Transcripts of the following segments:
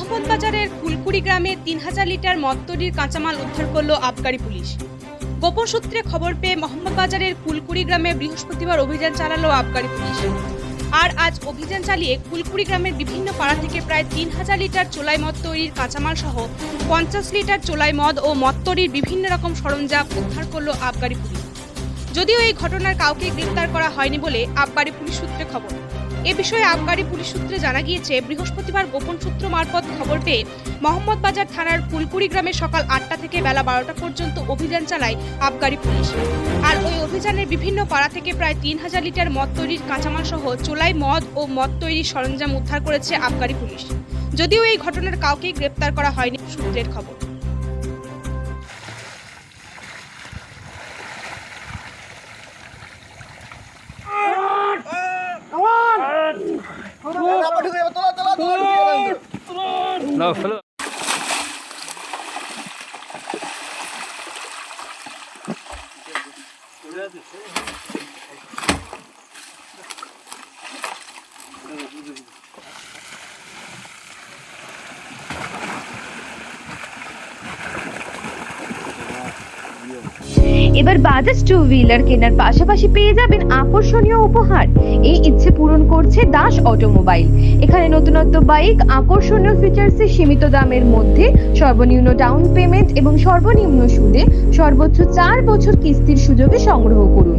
মোহাম্মদবাজারের ফুলকুড়ি গ্রামে তিন হাজার লিটার মদ তৈরির কাঁচামাল উদ্ধার করল আবগারি পুলিশ। গোপন সূত্রে খবর পেয়ে মোহাম্মদবাজারের ফুলকুড়ি গ্রামে বৃহস্পতিবার অভিযান চালালো আবগারি পুলিশ। আর আজ অভিযান চালিয়ে ফুলকুড়ি গ্রামের বিভিন্ন পাড়া থেকে প্রায় তিন হাজার লিটার চোলাই মদ তৈরির কাঁচামাল সহ পঞ্চাশ লিটার চোলাই মদ ও মদ তৈরির বিভিন্ন রকম সরঞ্জাম উদ্ধার করল আবগারি পুলিশ। যদিও এই ঘটনার কাউকে গ্রেপ্তার করা হয়নি বলে আবগারি পুলিশ সূত্রে খবর। এ বিষয়ে আবগারি পুলিশ সূত্রে জানা গিয়েছে, বৃহস্পতিবার গোপন সূত্র মারফত খবর পেয়ে মোহাম্মদবাজার থানার ফুলকুড়ি গ্রামে সকাল আটটা থেকে বেলা বারোটা পর্যন্ত অভিযান চালায় আবগারি পুলিশ। আর ওই অভিযানের বিভিন্ন পাড়া থেকে প্রায় তিন হাজার লিটার মদ তৈরির কাঁচামাল সহ চোলাই মদ ও মদ তৈরির সরঞ্জাম উদ্ধার করেছে আবগারি পুলিশ। যদিও এই ঘটনার কাউকে গ্রেপ্তার করা হয়নি সূত্রের খবর। No, Yeah. এবার বাজাজ টু হুইলার কেনার পাশাপাশি পেয়ে যাবেন আকর্ষণীয় উপহার। এই ইচ্ছে পূরণ করছে দাস অটোমোবাইল। এখানে নতুনত্ব বাইক, আকর্ষণীয় ফিচার্সে সীমিত দামের মধ্যে সর্বনিম্ন ডাউন পেমেন্ট এবং সর্বনিম্ন সুদে সর্বোচ্চ চার বছর কিস্তির সুযোগে সংগ্রহ করুন।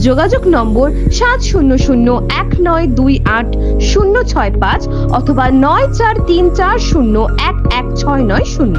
যোগাযোগ নম্বর সাত শূন্য শূন্য এক নয় দুই আট শূন্য ছয় পাঁচ অথবা নয় চার তিন চার শূন্য এক এক ছয় নয় শূন্য।